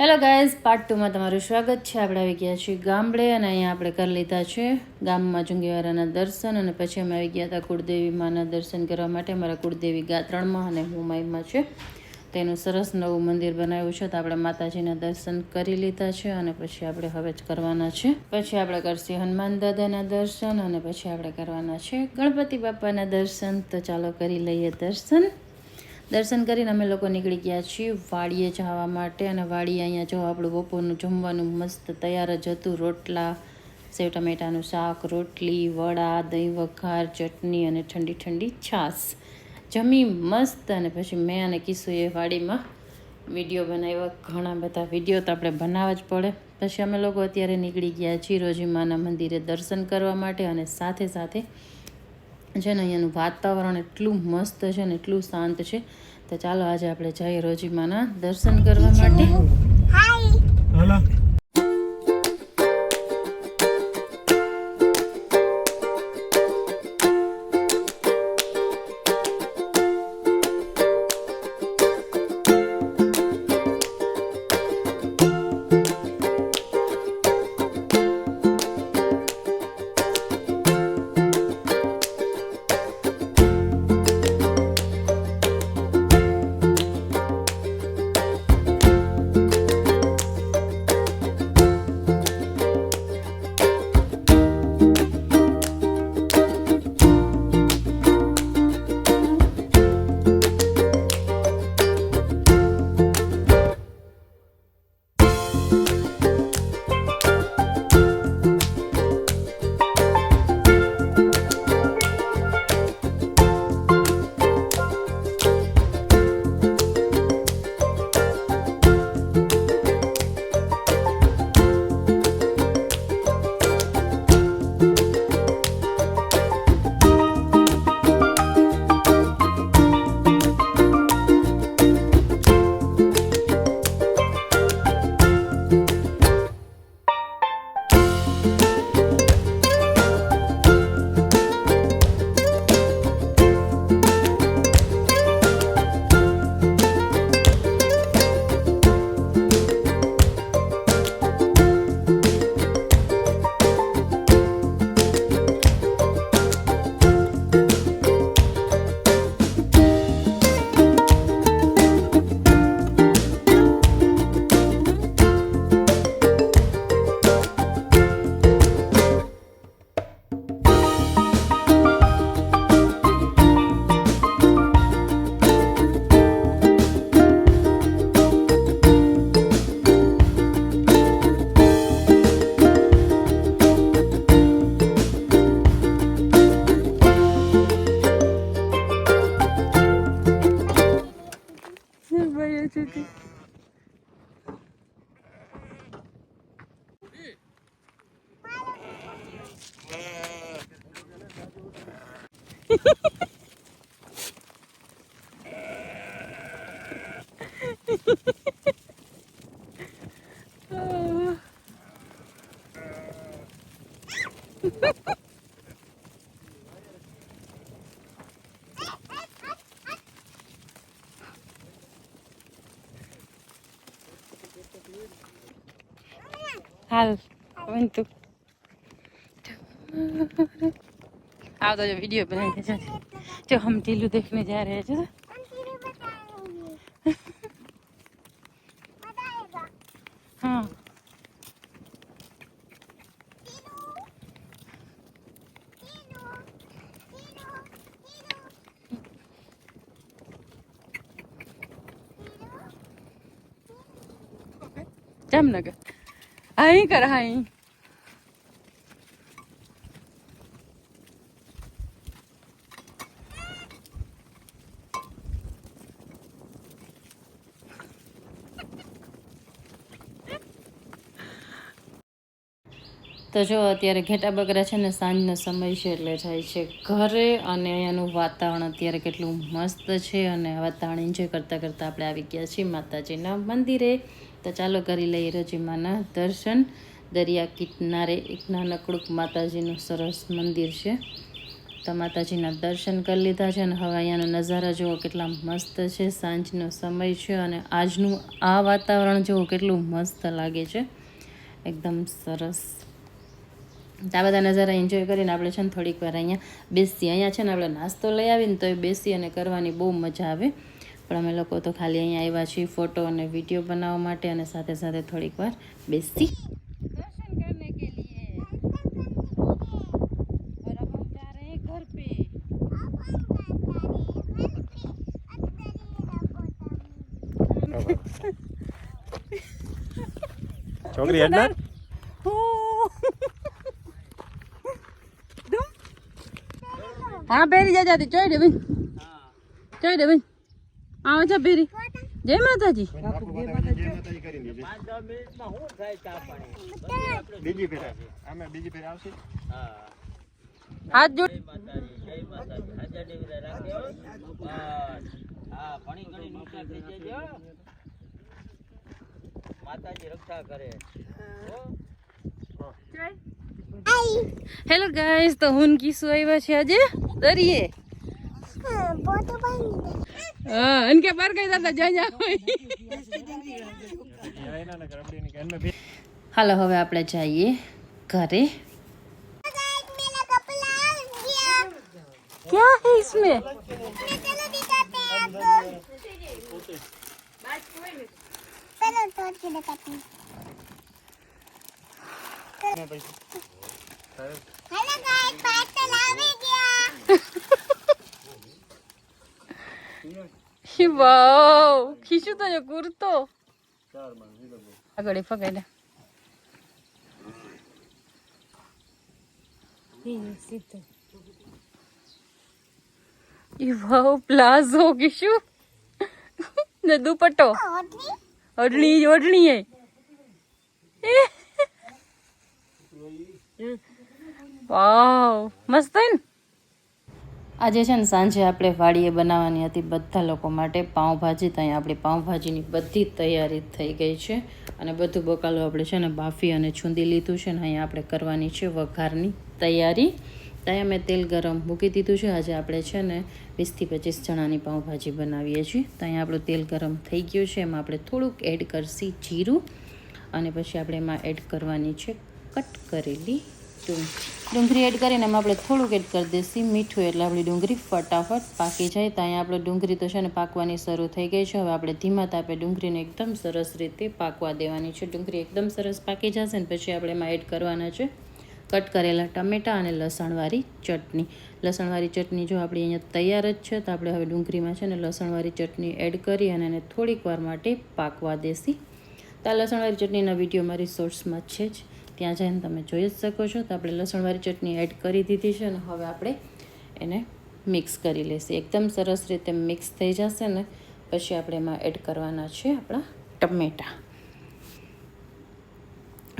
Hello guys part ટુમાં તમારું સ્વાગત છે. આપણે આવી ગયા છીએ ગામડે અને અહીંયા આપણે કરી લીધા છે ગામમાં જુંગીવારાના દર્શન અને પછી અમે આવી ગયા હતા કુળદેવી માના દર્શન કરવા માટે. મારા કુળદેવી ગાત્રણમાં અને હું માઈમાં છે. તેનું સરસ નવું મંદિર બનાવ્યું છે. તો આપણે માતાજીના દર્શન કરી લીધા છે અને પછી આપણે હવે જ કરવાના છે. પછી આપણે કરશું હનુમાન દાદાના દર્શન અને પછી આપણે કરવાના છે ગણપતિ બાપાના દર્શન. તો ચાલો કરી લઈએ દર્શન. દર્શન કરીને અમે લોકો નીકળી ગયા છીએ વાડીએ જવા માટે અને વાડીએ અહીંયા જો આપણું બપોરનું જમવાનું મસ્ત તૈયાર જ હતું. રોટલા, સેવ ટમેટાનું શાક, રોટલી, વડા, દહીં વઘાર, ચટણી અને ઠંડી ઠંડી છાશ. જમી મસ્ત અને પછી મેં અને એ વાડીમાં વીડિયો બનાવ્યા. ઘણા બધા વીડિયો તો આપણે બનાવવા જ પડે. પછી અમે લોકો અત્યારે નીકળી ગયા છીએ રોજીમાના મંદિરે દર્શન કરવા માટે અને સાથે સાથે છે ને અહીંયાનું વાતાવરણ એટલું મસ્ત છે ને એટલું શાંત છે. તો ચાલો આજે આપણે જઈએ રોજીમાના દર્શન કરવા માટે. હાલો. હાલ વંતુ આવતો જો વીડિયો બનાવી દે જો હમ ઢીલું દેખને જા રહે છે हाँ જામનગર અહીં કર અહીં તો જો અત્યારે ઘેટા બકરા છે ને, સાંજનો સમય છે એટલે જાય છે ઘરે અને અહીંયાનું વાતાવરણ અત્યારે કેટલું મસ્ત છે અને વાતાવરણ એન્જોય કરતાં કરતાં આપણે આવી ગયા છીએ માતાજીના મંદિરે. તો ચાલો કરી લઈએ રજીમાના દર્શન. દરિયા કિનારે એક નાનકડું માતાજીનું સરસ મંદિર છે. તો માતાજીના દર્શન કરી લીધા છે અને હવે અહીંયાનો નજારા જુઓ કેટલા મસ્ત છે. સાંજનો સમય છે અને આજનું આ વાતાવરણ જુઓ કેટલું મસ્ત લાગે છે. એકદમ સરસ. ત્યાં આ બધા નજારા એન્જોય કરીને આપણે છે ને થોડીક વાર અહીંયા બેસીએ. અહીંયા છે ને આપણે નાસ્તો લઈ આવીને તો એ બેસી અને કરવાની બહુ મજા આવે. પણ અમે લોકો તો ખાલી અહીંયા આવ્યા છીએ ફોટો અને વીડિયો બનાવવા માટે અને સાથે સાથે થોડીક વાર બેસી. છોકરી હેડનાર? હા પહેરી જા જાતી ચોઈ દે ભાઈ. ચોઈ દે ભાઈ. આવો છો ભેરી. જય માતાજી. બીજી ફેર અમે બીજી ફેર આવશે હાથ જોડ. માતાજી રક્ષા કરે. હેલો ગાઈસ તો હું કિસુ આવ્યા છે આજે દરિયે હા અનકે બાર ગઈ દાદા જા જા હાલો હવે આપણે જઈએ ઘરે क्या है इसमें વાવ ખીચું તો કુર્તો આગળ પકડે એ વાવ પ્લાઝો કીશું ને દુપટ્ટો ઓઢણી ઓઢણી હે વાવ, મસ્ત આજે છે ને સાંજે આપણે વાડીએ બનાવવાની હતી બધા લોકો માટે પાઉંભાજી. તો અહીંયા આપણી પાઉંભાજીની બધી તૈયારી થઈ ગઈ છે. અને બધું બકાલું આપણે છે ને બાફી અને છૂંદી લીધું છે ને અહીંયા આપણે કરવાની છે વઘારની તૈયારી. ત્યાં મેં તેલ ગરમ મૂકી દીધું છે. આજે આપણે છે ને વીસથી પચીસ જણાની પાઉંભાજી બનાવીએ છીએ. તો અહીંયા આપણું તેલ ગરમ થઈ ગયું છે. એમાં આપણે થોડુંક એડ કરશી જીરું. અને પછી આપણે એમાં એડ કરવાની છે કટ કરેલી ડુંગળી ડુંગળી એડ કરીને એમાં આપણે થોડુંક એડ કરી દઈશું. મીઠું એટલે આપણી ડુંગળી ફટાફટ પાકી જાય. તો અહીંયા આપણે ડુંગળી તો છે ને પાકવાની શરૂ થઈ ગઈ છે. હવે આપણે ધીમા તાપે ડુંગળીને એકદમ સરસ રીતે પાકવા દેવાની છે. ડુંગળી એકદમ સરસ પાકી જશે ને પછી આપણે એમાં એડ કરવાના છે કટ કરેલા ટમેટાં અને લસણવાળી ચટણી. લસણવાળી ચટણી જો આપણી અહીંયા તૈયાર જ છે, તો આપણે હવે ડુંગળીમાં છે ને લસણવાળી ચટણી એડ કરી અને એને થોડીક વાર માટે પાકવા દેસી તો આ લસણવાળી ચટણીના વીડિયો મારી સોર્ટ્સમાં છે જ. ત્યાં જઈને તમે જોઈ જ શકો છો તો આપણે લસણવાળી ચટણી એડ કરી દીધી છે ને હવે આપણે એને મિક્સ કરી લઈશું. એકદમ સરસ રીતે મિક્સ થઈ જશે ને પછી આપણે એમાં એડ કરવાના છે આપણા ટમેટા.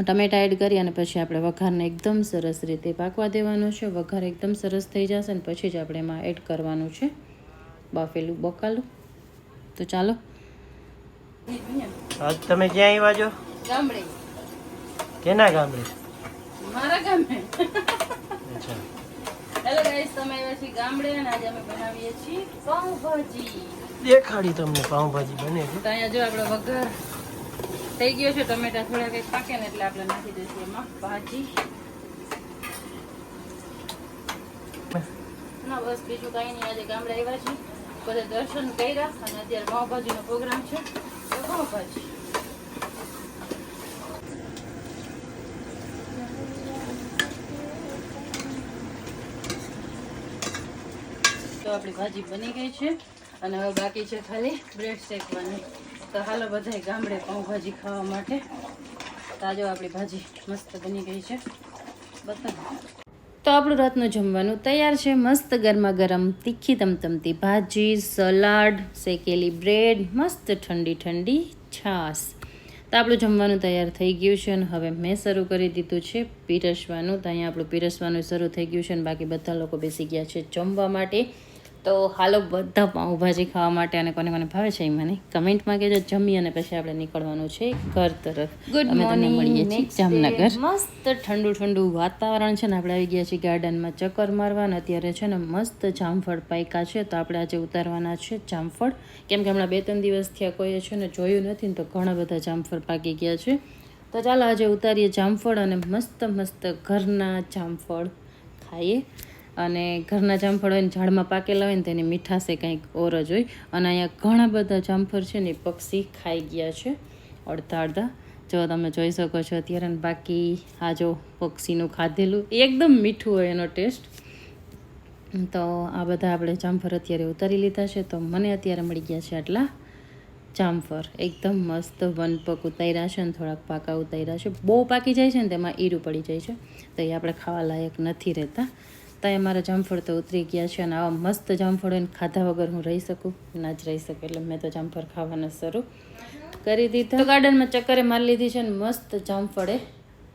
ટમેટા એડ કરી અને પછી આપણે વઘારને એકદમ સરસ રીતે પાકવા દેવાનો છે. વઘાર એકદમ સરસ થઈ જશે ને પછી જ આપણે એમાં એડ કરવાનું છે બાફેલું બકાલું. તો ચાલો. આજ તમે ક્યાં આવ્યા છો? ગામડે. કેના ગામે? મારા ગામે? અચ્છા. હેલો ગાઈસ તમે આવ્યા છીએ ગામડે અને આજે અમે બનાવીએ છીએ પાઉંભાજી. દેખાડી તમને પાઉંભાજી બને છે. તો અહીંયા જો આપણો વઘાર થઈ ગયો છે ટમેટા થોડા કંઈક પાકે ને એટલે આપણે નાખી દઈશું એમાં ભાજી. ના બસ બીજું કાંઈ નહીં આજે ગામડે આવ્યા છીએ. બધે દર્શન કર્યા અને અત્યારે પાઉંભાજીનો પ્રોગ્રામ છે. તો પાઉંભાજી. તો આપણી ભાજી બની ગઈ છે અને હવે બાકી છે ખાલી બ્રેડ શેકવાની. તો હાલો બધાય ગામડે પાઉંભાજી ખાવા માટે. તાજો આપણી ભાજી મસ્ત બની ગઈ છે. બતાવો. તો આપણું રાતનું જમવાનું તૈયાર છે. મસ્ત ગરમા ગરમ તીખી તમતમતી ભાજી, સલાડ, શેકેલી બ્રેડ, મસ્ત ઠંડી ઠંડી છાશ. તો આપણું જમવાનું તૈયાર થઈ ગયું છે અને હવે મેં શરૂ કરી દીધું છે પીરસવાનું. તો અહીંયા આપણું પીરસવાનું શરૂ થઈ ગયું છે અને બાકી બધા લોકો બેસી ગયા છે જમવા માટે. તો હાલો બધા પાઉંભાજી ખાવા માટે અને કોને કોને ભાવે છે એ મને કમેન્ટમાં કહેજો. જમી અને પછી આપણે નીકળવાનું છે ઘર તરફ. ગુડ મોર્નિંગ મળીએ છીએ જામનગર. મસ્ત ઠંડુ ઠંડુ વાતાવરણ છે ને આપણે આવી ગયા છીએ ગાર્ડનમાં ચક્કર મારવા અને અત્યારે છે ને મસ્ત જામફળ પાયકા છે તો આપણે આજે ઉતારવાના છે જામફળ. કેમ કે હમણાં બે ત્રણ દિવસ થયા કોઈએ છે ને જોયું નથી ને તો ઘણા બધા જામફળ પાકી ગયા છે. તો ચાલો આજે ઉતારીએ જામફળ અને મસ્ત મસ્ત ઘરના જામફળ ખાઈએ. અને ઘરના જામફળ હોય ને ઝાડમાં પાકેલા હોય ને તેની મીઠાશે કંઈક ઓર જ હોય. અને અહીંયા ઘણા બધા જામફળ છે ને પક્ષી ખાઈ ગયા છે અડધા અડધા. જો તમે જોઈ શકો છો અત્યારે બાકી આ જો પક્ષીનું ખાધેલું એકદમ મીઠું હોય એનો ટેસ્ટ. તો આ બધા આપણે જામફળ અત્યારે ઉતારી લીધા છે. તો મને અત્યારે મળી ગયા છે આટલા જામફળ. એકદમ મસ્ત વન પગ ઉતાર્યા છે ને થોડાક પાકા ઉતાર્યા છે. બહુ પાકી જાય છે ને તેમાં ઈરું પડી જાય છે. તો એ આપણે ખાવા લાયક નથી રહેતા. તો મારા જામફળ તો ઉતરી ગયા છે અને આવા મસ્ત જામફળ એને ખાધા વગર હું રહી શકું, ના જ રહી શકું. એટલે મેં તો જામફળ ખાવાના શરૂ કરી દીધા. ગાર્ડનમાં ચક્કરે મારી લીધી છે ને મસ્ત જામફળે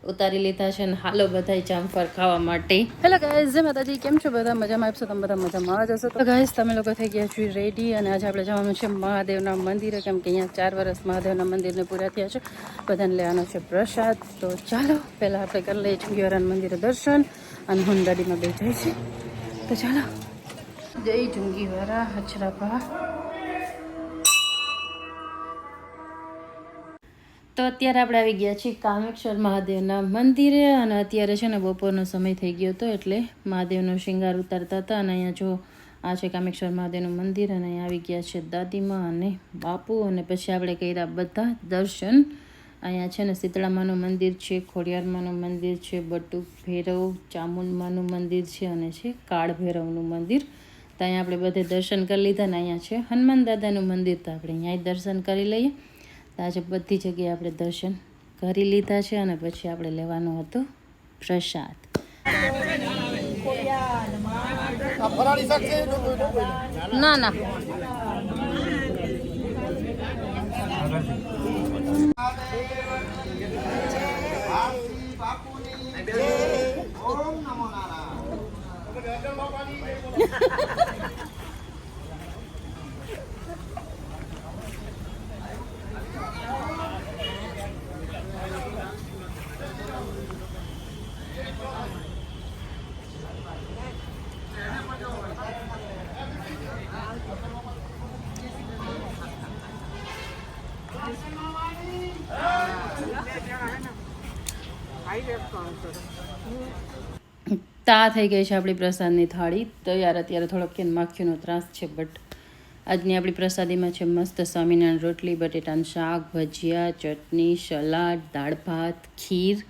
ઉતારી લીધા છે ને હાલો બધા જામફળ ખાવા માટે. હેલો ગાઈઝ માતાજી. કેમ છો બધા? મજામાં? આપશો તમે બધા મજામાં જશો તો ગાઈઝ તમે લોકો થઈ ગયા છીએ રેડી અને આજે આપણે જવાનું છે મહાદેવના મંદિરે, કેમ કે અહીંયા ચાર વર્ષ મહાદેવના મંદિરને પૂરા થયા છે. બધાને લેવાનો છે પ્રસાદ. તો ચાલો, પહેલાં આપણે કરી લઈએ જુંગીવારાના મંદિરે દર્શન. અને હુંદાડીમાં બે છે. તો ચાલો. જય જુંગીવારા હચરાપા તો અત્યારે આપણે આવી ગયા છીએ કામેશ્વર મહાદેવના મંદિરે અને અત્યારે છે ને બપોરનો સમય થઈ ગયો હતો એટલે મહાદેવનો શિંગાર ઉતારતા હતા અને અહીંયા જો આ છે કામેશ્વર મહાદેવનું મંદિર અને અહીંયા આવી ગયા છે દાદીમા અને બાપુ અને પછી આપણે કર્યા બધા દર્શન. અહીંયા છે ને શીતળામાનું મંદિર છે ખોડિયારમાનું મંદિર છે બટુક ભૈરવ ચામુંડમાનું મંદિર છે અને છે કાળ ભૈરવનું મંદિર. તો અહીંયા આપણે બધે દર્શન કરી લીધા ને અહીંયા છે હનુમાન દાદાનું મંદિર. તો આપણે અહીંયા દર્શન કરી લઈએ. તો આજે બધી જગ્યાએ આપણે દર્શન કરી લીધા છે અને પછી આપણે લેવાનો હતો પ્રસાદ. ના ના. Thank you. તા થઈ ગઈ છે આપણી પ્રસાદની થાળી. તૈયાર અત્યારે થોડોક કેન માખીનો ત્રાસ છે બટ આજની આપણી પ્રસાદીમાં છે મસ્ત સ્વામિનારાયણ રોટલી, બટેટાનું શાક, ભજીયા, ચટણી, સલાડ, દાળ ભાત, ખીર,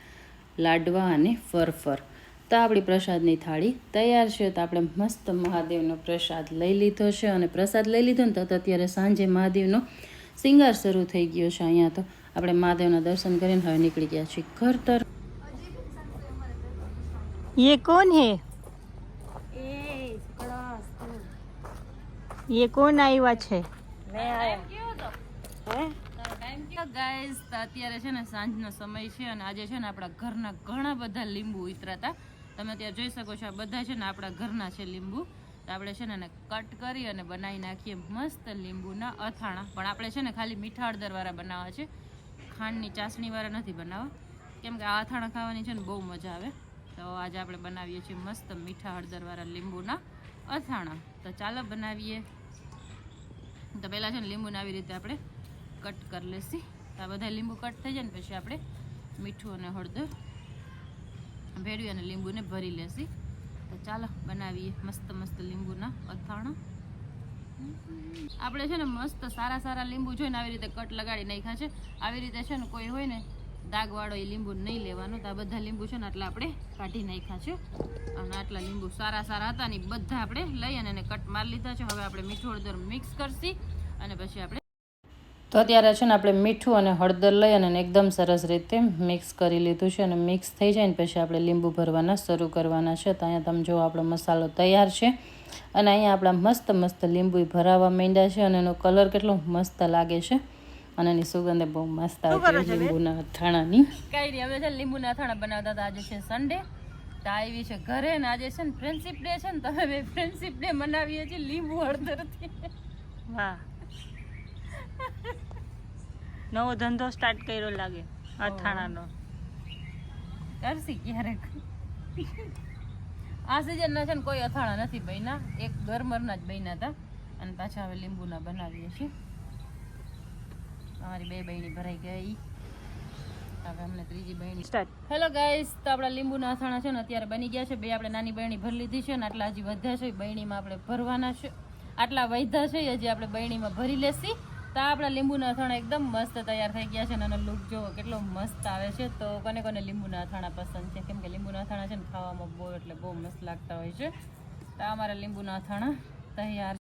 લાડવા અને ફરફર. તો આપણી પ્રસાદની થાળી તૈયાર છે. તો આપણે મસ્ત મહાદેવનો પ્રસાદ લઈ લીધો છે અને પ્રસાદ લઈ લીધો ને તો અત્યારે સાંજે મહાદેવનો શિંગાર શરૂ થઈ ગયો છે અહીંયા તો. આપણે મહાદેવના દર્શન કરીને હવે નીકળી ગયા છીએ ઘર તરફ. ये कौन है ये कौन આવ્યા છે ગાઈઝ અત્યારે છે ને સાંજનો સમય છે અને આજે છે ને આપણા ઘરના ઘણા બધા લીંબુ ઉતરાતા તમે અત્યારે જોઈ શકો છો આ બધા છે ને આપણા ઘરના છે લીંબુ તો આપણે છે ને એને કટ કરી અને બનાવી નાખીએ મસ્ત લીંબુના અથાણા પણ આપણે છે ને ખાલી મીઠા હળદરવાળા બનાવવા છે ખાંડની ચાસણીવાળા નથી બનાવવા કેમ કે આ અથાણા ખાવાની છે ને બહુ મજા આવે તો આજે આપણે બનાવીએ છીએ મસ્ત મીઠા હળદરવાળા લીંબુના અથાણા. તો ચાલો બનાવીએ. તો પહેલાં છે ને લીંબુને આવી રીતે આપણે કટ કરી લેશી. તો આ બધા લીંબુ કટ થઈ જાય ને પછી આપણે મીઠું અને હળદર ભેળવી અને લીંબુને ભરી લેશી. તો ચાલો બનાવીએ મસ્ત મસ્ત લીંબુના અથાણા. આપણે છે ને મસ્ત સારા સારા લીંબુ જોઈને આવી રીતે કટ લગાડી નાખ્યા છે. આવી રીતે છે ને કોઈ હોય ને દાગવાળો એ લીંબુ નહીં લેવાનું. તો આ બધા લીંબુ છે ને આટલા આપણે કાઢી નાખ્યા છે. અને આટલા લીંબુ સારા સારા હતા ને બધા આપણે લઈ અને એને કટ મારી લીધા છે. હવે આપણે મીઠું હળદર મિક્સ કરશી અને પછી આપણે તો અત્યારે છે ને આપણે મીઠું અને હળદર લઈ અને એકદમ સરસ રીતે મિક્સ કરી લીધું છે અને મિક્સ થઈ જાય ને પછી આપણે લીંબુ ભરવાના શરૂ કરવાના છે. તો અહીંયા તમે જો આપણો મસાલો તૈયાર છે. અને અહીંયા આપણા મસ્ત મસ્ત લીંબુ ભરાવા માંડ્યા છે અને એનો કલર કેટલો મસ્ત લાગે છે. અને એની સુગંધ બહુ મસ્ત આવે છે લીંબુના અથાણાની. કઈ નહીં હવે છે લીંબુના અથાણા બનાવતા હતા. આજે છે સન્ડે તો આવી છે ઘરે ને આજે છે ને ફ્રેન્ડશિપ ડે છે ને તમે બે ફ્રેન્ડશિપ ડે મનાવીએ છીએ લીંબુ હળદરથી. વાહ. નવો ધંધો સ્ટાર્ટ કર્યો લાગે અથાણાનો. કરશી ક્યારેક. આ સિઝનના છે ને કોઈ અથાણા નથી બન્યા. એક ગરમરના જ બન્યા હતા. અને પાછા હવે લીંબુના બનાવીએ છીએ. અમારી બે બહેની ભરાઈ ગઈ. હવે અમને ત્રીજી બહેણી સ્ટાર્ટ હેલો ગાઈસ તો આપણા લીંબુના અથાણા છે ને અત્યારે બની ગયા છે. બે આપણે નાની બહેણી ભરી લીધી છે ને આટલા હજી વધ્યા છે. બહેણીમાં આપણે ભરવાના છે. આટલા વધ્યા છે હજી આપણે બહેણીમાં ભરી લેશી. તો આપણા લીંબુના અથાણા એકદમ મસ્ત તૈયાર થઈ ગયા છે અને લુક જો કેટલો મસ્ત આવે છે. તો કોને કોને લીંબુના અથાણા પસંદ છે? કેમ કે લીંબુના અથાણા છે ને ખાવામાં બહુ એટલે બહુ મસ્ત લાગતા હોય છે. તો અમારા લીંબુના અથાણા તૈયાર